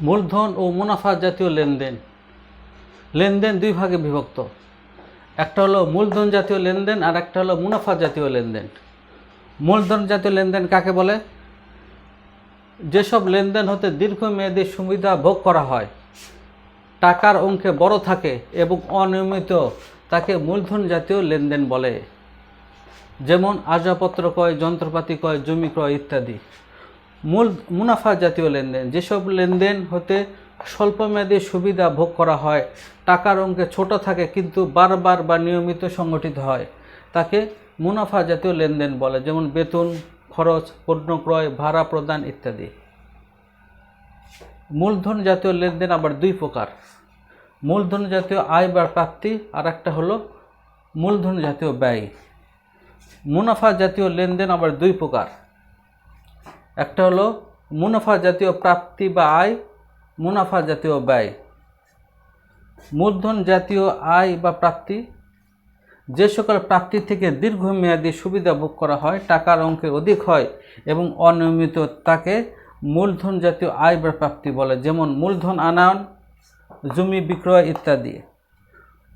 মূলধন ও মুনাফা জাতীয় লেনদেন। লেনদেন দুই ভাগে বিভক্ত। একটা হলো মূলধন জাতীয় লেনদেন আর একটা হলো মুনাফা জাতীয় লেনদেন। মূলধন জাতীয় লেনদেন কাকে বলে? যেসব লেনদেন হতে দীর্ঘমেয়াদী সুবিধা ভোগ করা হয়, টাকার অঙ্কে বড় থাকে এবং অনিয়মিত তাকে মূলধন জাতীয় লেনদেন বলে। যেমন আসবাবপত্র ক্রয়, যন্ত্রপাতি ক্রয়, জমি ক্রয় ইত্যাদি। মূল মুনাফা জাতীয় লেনদেন। যেসব লেনদেন হতে স্বল্পমেয়াদী সুবিধা ভোগ করা হয়, টাকার অঙ্কে ছোট থাকে কিন্তু বারবার বা নিয়মিত সংগঠিত হয়, তাকে মুনাফা জাতীয় লেনদেন বলে, যেমন বেতন, খরচ, পণ্য ক্রয়, ভাড়া প্রদান ইত্যাদি। মূলধন জাতীয় লেনদেন আবার দুই প্রকার। মূলধন জাতীয় আয় বা প্রাপ্তি আর একটা হলো মূলধন জাতীয় ব্যয়। মুনাফা জাতীয় লেনদেন আবার দুই প্রকার। একটা হলো মুনাফা জাতীয় প্রাপ্তি বা আয়, মুনাফা জাতীয় ব্যয়। মূলধন জাতীয় আয় বা প্রাপ্তি, যে সকল প্রাপ্তি থেকে দীর্ঘমেয়াদী সুবিধা ভোগ করা হয়, টাকার অঙ্কে অধিক হয় এবং অনিয়মিত তাকে মূলধন জাতীয় আয় বা প্রাপ্তি বলে, যেমন মূলধন আনায়ন জমি বিক্রয় ইত্যাদি।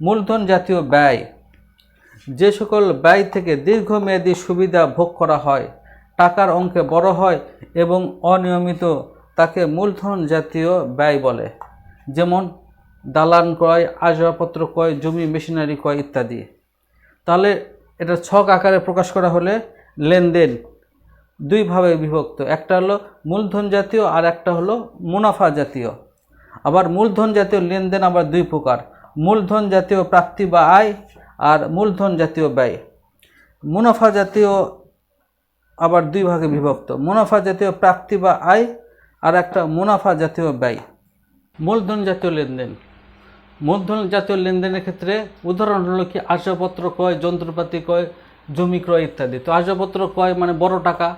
মূলধন জাতীয় ব্যয়, যে সকল ব্যয় থেকে দীর্ঘমেয়াদী সুবিধা ভোগ করা হয় টাকার অঙ্কে বড় হয় এবং অনিয়মিত তাকে মূলধন জাতীয় ব্যয় বলে। যেমন দালান ক্রয়, আসবাবপত্র ক্রয়, জমি মেশিনারি ক্রয় ইত্যাদি। তাহলে এটা ছক আকারে প্রকাশ করা হলে লেনদেন দুইভাবে বিভক্ত। একটা হলো মূলধন জাতীয় আর একটা হলো মুনাফা জাতীয়। আবার মূলধন জাতীয় লেনদেন আবার দুই প্রকার। মূলধন জাতীয় প্রাপ্তি বা আয় আর মূলধন জাতীয় ব্যয়। মুনাফা জাতীয় আবার দুই ভাগে বিভক্ত। মুনাফা জাতীয় প্রাপ্তি বা আয় আর একটা মুনাফা জাতীয় ব্যয়। মূলধন জাতীয় লেনদেন। মূলধন জাতীয় লেনদেনের ক্ষেত্রে উদাহরণ হলো কি? আসবাবপত্র ক্রয়, যন্ত্রপাতি ক্রয়, জমি ক্রয় ইত্যাদি। তো আসবাবপত্র ক্রয় মানে বড় টাকা।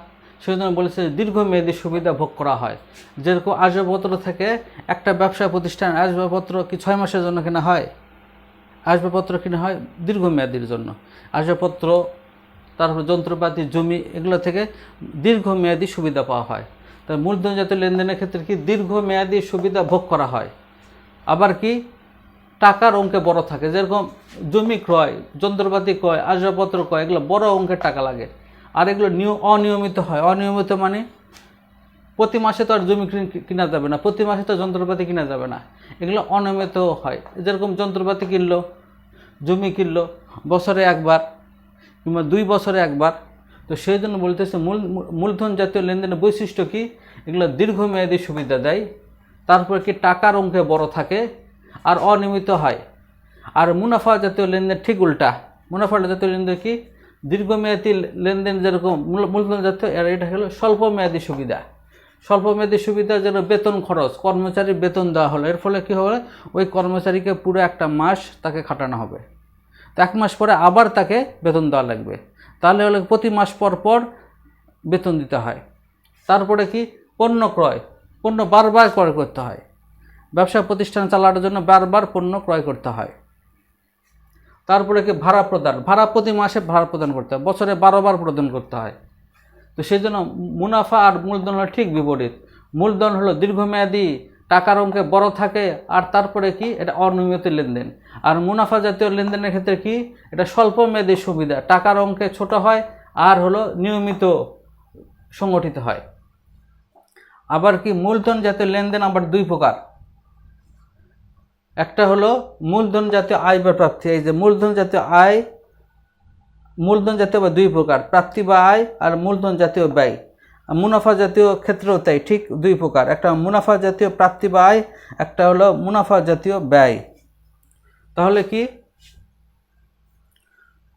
সেই জন্য বলেছে দীর্ঘমেয়াদী সুবিধা ভোগ করা হয়। যেরকম আসবাবপত্র থেকে একটা ব্যবসা প্রতিষ্ঠান আসবাবপত্র কি ছয় মাসের জন্য কেনা হয়? আসবাবপত্র কিনা হয় দীর্ঘমেয়াদীর জন্য। আসবাবপত্র তারপর যন্ত্রপাতি, জমি, এগুলো থেকে দীর্ঘমেয়াদী সুবিধা পাওয়া হয়। তাই মূলধন জাতীয় লেনদেনের ক্ষেত্রে কি দীর্ঘমেয়াদী সুবিধা ভোগ করা হয়? আবার কি টাকার অঙ্কে বড় থাকে, যেরকম জমি ক্রয়, যন্ত্রপাতি ক্রয়, আসবাবপত্র ক্রয়, এগুলো বড় অঙ্কের টাকা লাগে। আর এগুলো নিয় অনিয়মিত হয়। অনিয়মিত মানে প্রতি মাসে তো আর জমি কিনা যাবে না, প্রতি মাসে তো যন্ত্রপাতি কিনা যাবে না। এগুলো অনিয়মিত হয়। যেরকম যন্ত্রপাতি কিনলো, জমি কিনলো, বছরে একবার কিংবা দুই বছরে একবার। তো সেই জন্য বলতেছে, মূল, মূলধন জাতীয় লেনদেনের বৈশিষ্ট্য কি? এগুলো দীর্ঘমেয়াদী সুবিধা দেয়, তারপর কি টাকার অঙ্কে বড় থাকে আর অনিয়মিত হয়। আর মুনাফা জাতীয় লেনদেন ঠিক উল্টা। মুনাফা জাতীয় লেনদেন কি? দীর্ঘমেয়াদী লেনদেন যেরকম মূল- মূলধন জাতীয় এটা হলো স্বল্পমেয়াদী সুবিধা। স্বল্পমেয়াদী সুবিধা যেন বেতন খরচ, কর্মচারীর বেতন দেওয়া হলো। এর ফলে কী হবে? ওই কর্মচারীকে পুরো একটা মাস তাকে খাটানো হবে। তো এক মাস পরে আবার তাকে বেতন দেওয়া লাগবে। তাহলে হলে প্রতি মাস পর পর বেতন দিতে হয়। তারপরে কি? পণ্য ক্রয়। পণ্য বারবার ক্রয় করতে হয়। ব্যবসা প্রতিষ্ঠান চালানোর জন্য বারবার পণ্য ক্রয় করতে হয়। তারপরে কি? ভাড়া প্রদান। ভাড়া প্রতি মাসে ভাড়া প্রদান করতে হয়। বছরে বারোবার প্রদান করতে হয়। তো সেই জন্য মুনাফা আর মূলধন হলো ঠিক বিপরীত। মূলধন হলো দীর্ঘমেয়াদী, টাকার অঙ্কে বড় থাকে, আর তারপরে কি? এটা অনিয়মিত লেনদেন। আর মুনাফা জাতীয় লেনদেনের ক্ষেত্রে কি? এটা স্বল্প মেয়াদী সুবিধা। টাকার অঙ্কে ছোট হয়, আর হলো নিয়মিত সংগঠিত হয়। আবার কি? মূলধন জাতীয় লেনদেন আবার দুই প্রকার। একটা হলো মূলধন জাতীয় আয় বা প্রাপ্তি। এই যে মূলধন জাতীয় আয়, মূলধন জাতীয় বা দুই প্রকার। প্রাপ্তি বা আয় আর মূলধন জাতীয় ব্যয়। মুনাফা জাতীয় ক্ষেত্রেও তাই, ঠিক দুই প্রকার। একটা মুনাফা জাতীয় প্রাপ্তি বা আয়, একটা হলো মুনাফা জাতীয় ব্যয়। তাহলে কি?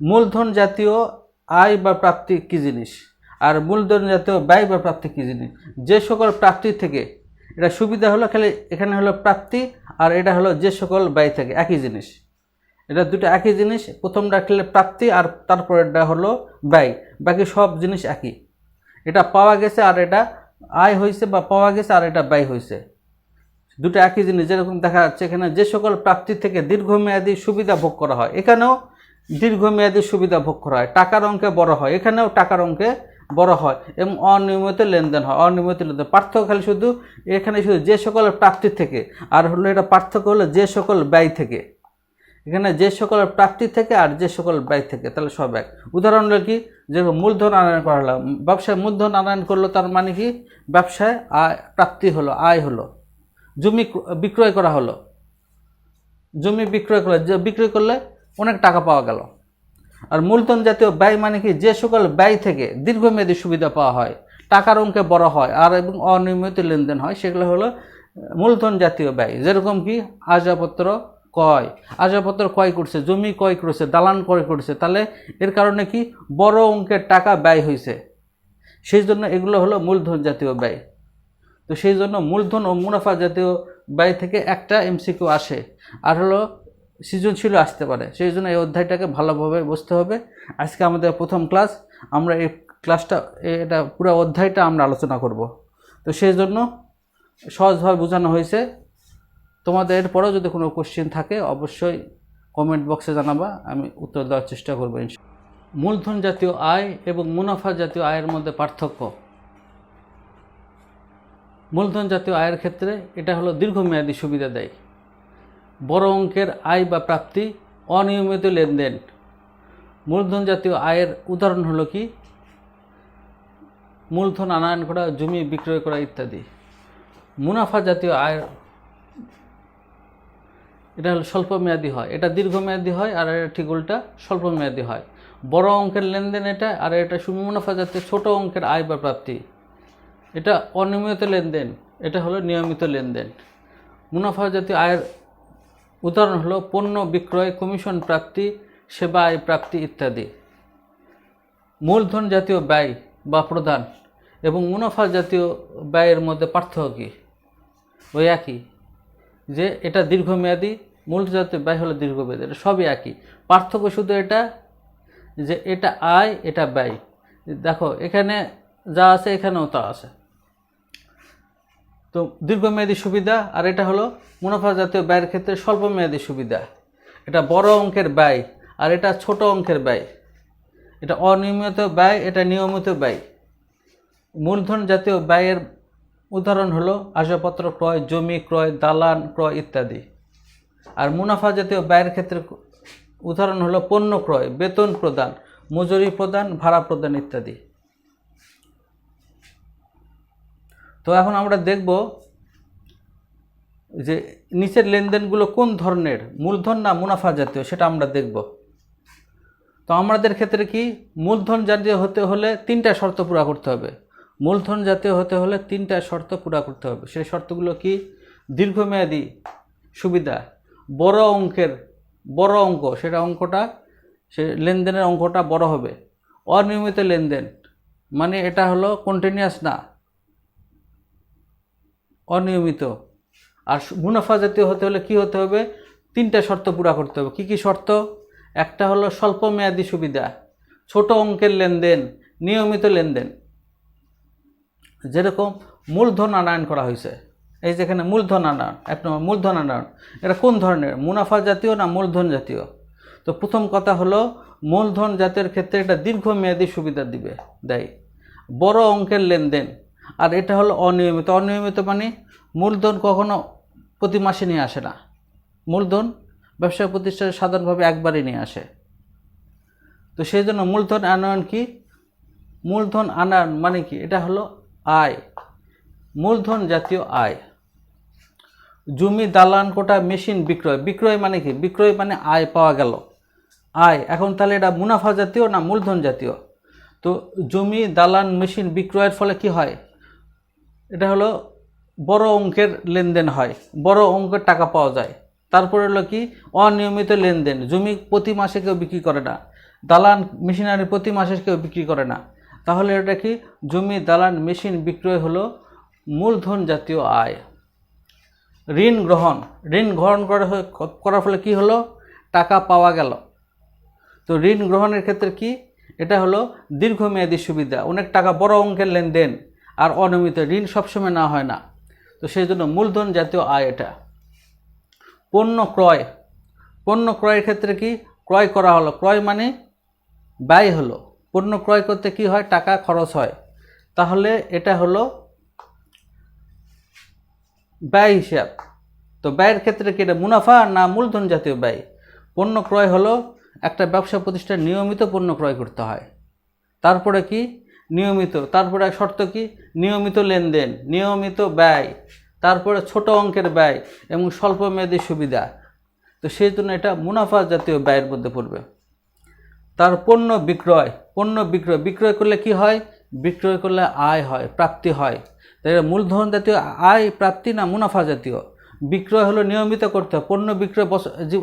মূলধন জাতীয় আয় বা প্রাপ্তি কী জিনিস? আর মূলধন জাতীয় ব্যয় বা প্রাপ্তি কী জিনিস? যে সকল প্রাপ্তি থেকে, এটা সুবিধা হলো খালি এখানে হলো প্রাপ্তি আর এটা হলো যে সকল ব্যয় থেকে, একই জিনিস। এটা দুটো একই জিনিস, প্রথমটা খেলে প্রাপ্তি আর তারপরেরটা হলো ব্যয়। বাকি সব জিনিস একই। এটা পাওয়া গেছে আর এটা আয় হয়েছে বা পাওয়া গেছে আর এটা ব্যয় হয়েছে। দুটো একই জিনিস, যেরকম দেখা যাচ্ছে এখানে যে সকল প্রাপ্তি থেকে দীর্ঘমেয়াদী সুবিধা ভোগ করা হয়, এখানেও দীর্ঘমেয়াদী সুবিধা ভোগ করা হয়, টাকার অঙ্কে বড় হয়, এখানেও টাকার অঙ্কে বড় হয় এবং অনিয়মিত লেনদেন হয়, অনিয়মিত লেনদেন পার্থক্য খালি শুধু এখানে শুধু যে সকল প্রাপ্তির থেকে, আর হলো এটা পার্থক্য হলো যে সকল ব্যয় থেকে। এখানে যে সকল প্রাপ্তি থেকে আর যে সকল ব্যয় থেকে, তাহলে সব এক। উদাহরণ হলো কি? যে মূলধন আনয়ন করা হলো, ব্যবসায় মূলধন আনয়ন করল তার মানে কি? ব্যবসায় আয়, প্রাপ্তি হলো, আয় হলো। জমি বিক্রয় করা হলো। জমি বিক্রয় করলে, যে বিক্রয় করলে অনেক টাকা পাওয়া গেল। আর মূলধন জাতীয় ব্যয় মানে কি? যে সকল ব্যয় থেকে দীর্ঘমেয়াদী সুবিধা পাওয়া হয়, টাকার অঙ্কে বড় হয়, আর এবং অনিয়মিত লেনদেন হয়, সেগুলো হলো মূলধন জাতীয় ব্যয়। যেরকম কি? আসবাবপত্র ক্রয়। আসবাবপত্র ক্রয় করছে, জমি ক্রয় করছে, দালান ক্রয় করছে, তাহলে এর কারণে কি? বড় অঙ্কের টাকা ব্যয় হয়েছে সেই জন্য এগুলো হলো মূলধন জাতীয় ব্যয়। তো সেই জন্য মূলধন ও মুনাফা জাতীয় ব্যয় থেকে একটা এমসিকিউ আসে। আর হলো সৃজনশীল আসতে পারে। সেই জন্য এই অধ্যায়টাকে ভালোভাবে বুঝতে হবে। আজকে আমাদের প্রথম ক্লাস। আমরা এই ক্লাসটা, এটা পুরো অধ্যায়টা আমরা আলোচনা করব। তো সেই জন্য সহজভাবে বোঝানো হয়েছে। তোমাদের এরপরেও যদি কোনো কোশ্চেন থাকে, অবশ্যই কমেন্ট বক্সে জানাবা। আমি উত্তর দেওয়ার চেষ্টা করব মূলধন জাতীয় আয় এবং মুনাফা জাতীয় আয়ের মধ্যে পার্থক্য। মূলধন জাতীয় আয়ের ক্ষেত্রে এটা হলো দীর্ঘমেয়াদী সুবিধা দেয়। বড় অঙ্কের আয় বা প্রাপ্তি, অনিয়মিত লেনদেন। মূলধন জাতীয় আয়ের উদাহরণ হলো কি? মূলধন আনায়ন করা, জমি বিক্রয় করা ইত্যাদি। মুনাফা জাতীয় আয়ের এটা হলো স্বল্পমেয়াদী হয়। এটা দীর্ঘমেয়াদী হয় আর এটা ঠিক উল্টা স্বল্পমেয়াদী হয়। বড় অঙ্কের লেনদেন এটা আর এটা সুমুনাফা জাতীয়, ছোট অঙ্কের আয় বা প্রাপ্তি। এটা অনিয়মিত লেনদেন, এটা হলো নিয়মিত লেনদেন। মুনাফা জাতীয় আয়ের উদাহরণ হলো পণ্য বিক্রয়, কমিশন প্রাপ্তি, সেবা আয় প্রাপ্তি ইত্যাদি। মূলধন জাতীয় ব্যয় বা প্রদান এবং মুনাফা জাতীয় ব্যয়ের মধ্যে পার্থক্য কী? ওই একই যে এটা দীর্ঘমেয়াদী, মূলধন জাতীয় ব্যয় হলো দীর্ঘমেয়াদী, এটা সবই একই। পার্থক্য শুধু এটা যে এটা আয়, এটা ব্যয়। দেখো, এখানে যা আছে এখানেও তা আছে। তো দীর্ঘমেয়াদী সুবিধা, আর এটা হলো মুনাফা জাতীয় ব্যয়ের ক্ষেত্রে স্বল্পমেয়াদী সুবিধা। এটা বড় অঙ্কের ব্যয়, আর এটা ছোট অঙ্কের ব্যয়। এটা অনিয়মিত ব্যয়, এটা নিয়মিত ব্যয়। মূলধন জাতীয় ব্যয়ের উদাহরণ হলো আসবাবপত্র, ক্রয়, জমি, ক্রয়, দালান, ক্রয় ইত্যাদি। আর মুনাফা জাতীয় ব্যয়ের ক্ষেত্রে উদাহরণ হলো পণ্য ক্রয়, বেতন প্রদান, মজুরি প্রদান, ভাড়া প্রদান ইত্যাদি। তো এখন আমরা দেখব যে নিচের লেনদেনগুলো কোন ধরনের, মূলধন না মুনাফা জাতীয়, সেটা আমরা দেখব। তো আমাদের ক্ষেত্রে কি, মূলধন জাতীয় হতে হলে তিনটা শর্ত পুরা করতে হবে। মূলধন জাতীয় হতে হলে তিনটা শর্ত পুরা করতে হবে। সেই শর্তগুলো কি? দীর্ঘমেয়াদী সুবিধা, বড় অঙ্কের, বড় অঙ্ক, সেটা অঙ্কটা, সে লেনদেনের অঙ্কটা বড় হবে। অনিয়মিত লেনদেন মানে এটা হলো কন্টিনিউয়াস না। অনিয়মিত। আর মুনাফা জাতীয় হতে হলে কি হতে হবে? তিনটা শর্ত পুরা করতে হবে। কি কি শর্ত? একটা হলো স্বল্প মেয়াদি সুবিধা, ছোট অঙ্কের লেনদেন, নিয়মিত লেনদেন। যেরকম মূলধন আনায়ন করা হয়েছে। এই যেখানে মূলধন আনয়ন, এক নম্বর মূলধন আনায়ন, এটা কোন ধরনের? মুনাফা জাতীয় না মূলধন জাতীয়? তো প্রথম কথা হলো, মূলধন জাতীয় ক্ষেত্রে এটা দীর্ঘমেয়াদী সুবিধা দিবে, দেয়। বড় অঙ্কের লেনদেন আর এটা হলো অনিয়মিত। অনিয়মিত মানে মূলধন কখনো প্রতি মাসে নিয়ে আসে না। মূলধন ব্যবসা প্রতিষ্ঠানে সাধারণভাবে একবারই নিয়ে আসে। তো সেই জন্য মূলধন আনয়ন কি? মূলধন আনয়ন মানে কি? এটা হলো আয়। মূলধন জাতীয় আয়। জমি, দালান, কোটা, মেশিন, বিক্রয়। বিক্রয় মানে কি? বিক্রয় মানে আয় পাওয়া গেল। আয়। এখন তাহলে এটা মুনাফা জাতীয় না মূলধন জাতীয়? তো জমি, দালান, মেশিন বিক্রয়ের ফলে কি হয়? এটা হলো বড় অঙ্কের লেনদেন হয়। বড় অঙ্কের টাকা পাওয়া যায়। তারপরে হলো কি? অনিয়মিত লেনদেন। জমি প্রতি মাসে কেউ বিক্রি করে না। দালান মেশিনারি প্রতি মাসে কেউ বিক্রি করে না। তাহলে এটা কি? জমি, দালান, মেশিন বিক্রয় হলো মূলধন জাতীয় আয়। ঋণ গ্রহণ। ঋণ গ্রহণ করা করার ফলে কি হলো? টাকা পাওয়া গেল। তো ঋণ গ্রহণের ক্ষেত্রে কি? এটা হলো দীর্ঘমেয়াদী সুবিধা। অনেক টাকা বড় অঙ্কের লেনদেন। আর অনিয়মিত ঋণ সবসময় না হয় না। তো সেই জন্য মূলধন জাতীয় আয় এটা। পণ্য ক্রয়। পণ্য ক্রয়ের ক্ষেত্রে কি? ক্রয় করা হলো। ক্রয় মানে ব্যয় হলো। পণ্য ক্রয় করতে কি হয়? টাকা খরচ হয়। তাহলে এটা হলো ব্যয় হিসাব। তো ব্যয়ের ক্ষেত্রে কি এটা মুনাফা না মূলধন জাতীয় ব্যয়? পণ্য ক্রয় হলো একটা ব্যবসা প্রতিষ্ঠান নিয়মিত পণ্য ক্রয় করতে হয়। তারপরে কি? নিয়মিত। তারপরে এক শর্ত কি? নিয়মিত লেনদেন, নিয়মিত ব্যয়, তারপরে ছোট অঙ্কের ব্যয় এবং স্বল্প মেয়াদী সুবিধা। তো সেই জন্য এটা মুনাফা জাতীয় ব্যয়ের মধ্যে পড়বে। তার পণ্য বিক্রয় পণ্য বিক্রয় বিক্রয় করলে কি হয়? বিক্রয় করলে আয় হয়, প্রাপ্তি হয়। তাই মূলধন জাতীয়, আয়, প্রাপ্তি না মুনাফা জাতীয়? বিক্রয় হলো নিয়মিত করতে হয়। পণ্য বিক্রয়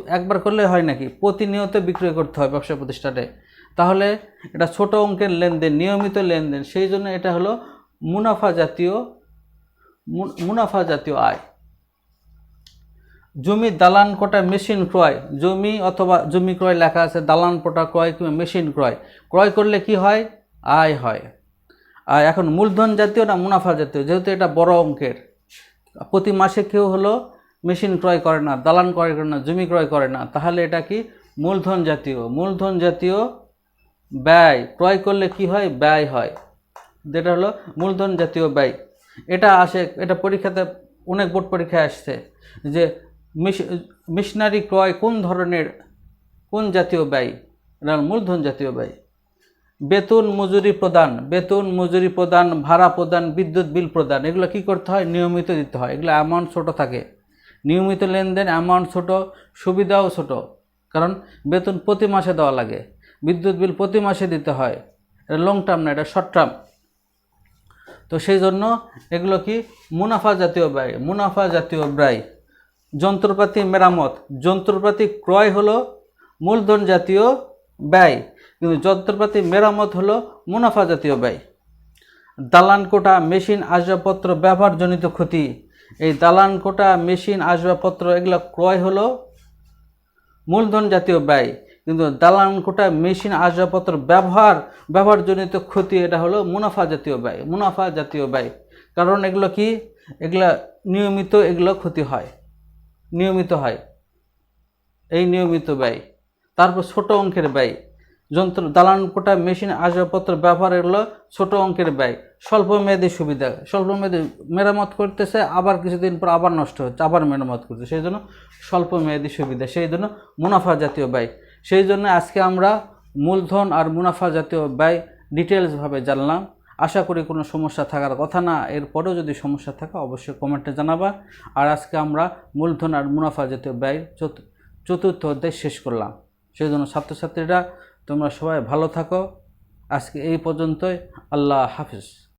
একবার করলে হয় নাকি? প্রতিনিয়ত বিক্রয় করতে হয় ব্যবসা প্রতিষ্ঠানে। তাহলে এটা ছোট অঙ্কের লেনদেন, নিয়মিত লেনদেন, সেই জন্য এটা হলো মুনাফা জাতীয় মুনাফা জাতীয় আয়। জমি দালান কোটা মেশিন ক্রয়, জমি অথবা জমি ক্রয় লেখা আছে, দালান কোটা ক্রয় কিংবা মেশিন ক্রয়। ক্রয় করলে কি হয়? আয় হয়। আর এখন মূলধন জাতীয় না মুনাফা জাতীয়? যেহেতু এটা বড় অঙ্কের, প্রতি মাসে কেউ হলো মেশিন ক্রয় করে না, দালান ক্রয় করে না, জমি ক্রয় করে না, তাহলে এটা কি? মূলধন জাতীয়। মূলধন জাতীয় ব্যয়, ক্রয় করলে কি হয়? ব্যয় হয়। যেটা হলো মূলধন জাতীয় ব্যয়। এটা আসে, এটা পরীক্ষাতে অনেক বোর্ড পরীক্ষায় আসছে যে মিশনারি ক্রয় কোন ধরনের, কোন জাতীয় ব্যয়? এটা মূলধন জাতীয় ব্যয়। বেতন মজুরি প্রদান, বেতন মজুরি প্রদান, ভাড়া প্রদান, বিদ্যুৎ বিল প্রদান, এগুলো কি করতে হয়? নিয়মিত দিতে হয়। এগুলো অ্যামাউন্ট ছোট থাকে। নিয়মিত লেনদেন অ্যামাউন্ট ছোট, সুবিধাও ছোট। কারণ বেতন প্রতি মাসে দেওয়া লাগে। বিদ্যুৎ বিল প্রতি মাসে দিতে হয়। এটা লং টার্ম না, এটা শর্ট টার্ম তো সেই জন্য এগুলো কি? মুনাফা জাতীয় ব্যয়। মুনাফা জাতীয় ব্যয়। যন্ত্রপাতি মেরামত। যন্ত্রপাতি ক্রয় হলো মূলধন জাতীয় ব্যয়। কিন্তু যন্ত্রপাতি মেরামত হলো মুনাফা জাতীয় ব্যয়। দালান কোটা, মেশিন আসবাবপত্র ব্যবহারজনিত ক্ষতি। এই দালান কোটা, মেশিন আসবাবপত্র এগুলো ক্রয় হলো মূলধন জাতীয় ব্যয়। কিন্তু দালান কোটা মেশিন আসবাবপত্র ব্যবহার, ব্যবহারজনিত ক্ষতি, এটা হলো মুনাফা জাতীয় ব্যয়, মুনাফা জাতীয় ব্যয়। কারণ এগুলো কি? এগুলো নিয়মিত এগুলো ক্ষতি হয়, নিয়মিত হয়। এই নিয়মিত ব্যয়। তারপর ছোট অঙ্কের ব্যয়। যন্ত্র, দালান কোটা মেশিন আসবাবপত্র ব্যবহার এগুলো ছোট অঙ্কের ব্যয়। স্বল্প মেয়াদী সুবিধা স্বল্প মেয়াদী মেরামত করতেছে, আবার কিছুদিন পর আবার নষ্ট হচ্ছে, আবার মেরামত করছে। সেই জন্য স্বল্প মেয়াদী সুবিধা, সেই জন্য মুনাফা জাতীয় ব্যয়। সেই জন্য আজকে আমরা মূলধন আর মুনাফা জাতীয় ব্যয় ডিটেলসভাবে জানলাম। আশা করি কোনো সমস্যা থাকার কথা না। এরপরেও যদি সমস্যা থাকে, অবশ্যই কমেন্টে জানাবা। আর আজকে আমরা মূলধন আর মুনাফা জাতীয় ব্যয় চতু- চতুর্থ অধ্যায় শেষ করলাম। সেই জন্য ছাত্রছাত্রীরা, তোমরা সবাই ভালো থাকো। আজকে এই পর্যন্তই। আল্লাহ হাফিজ।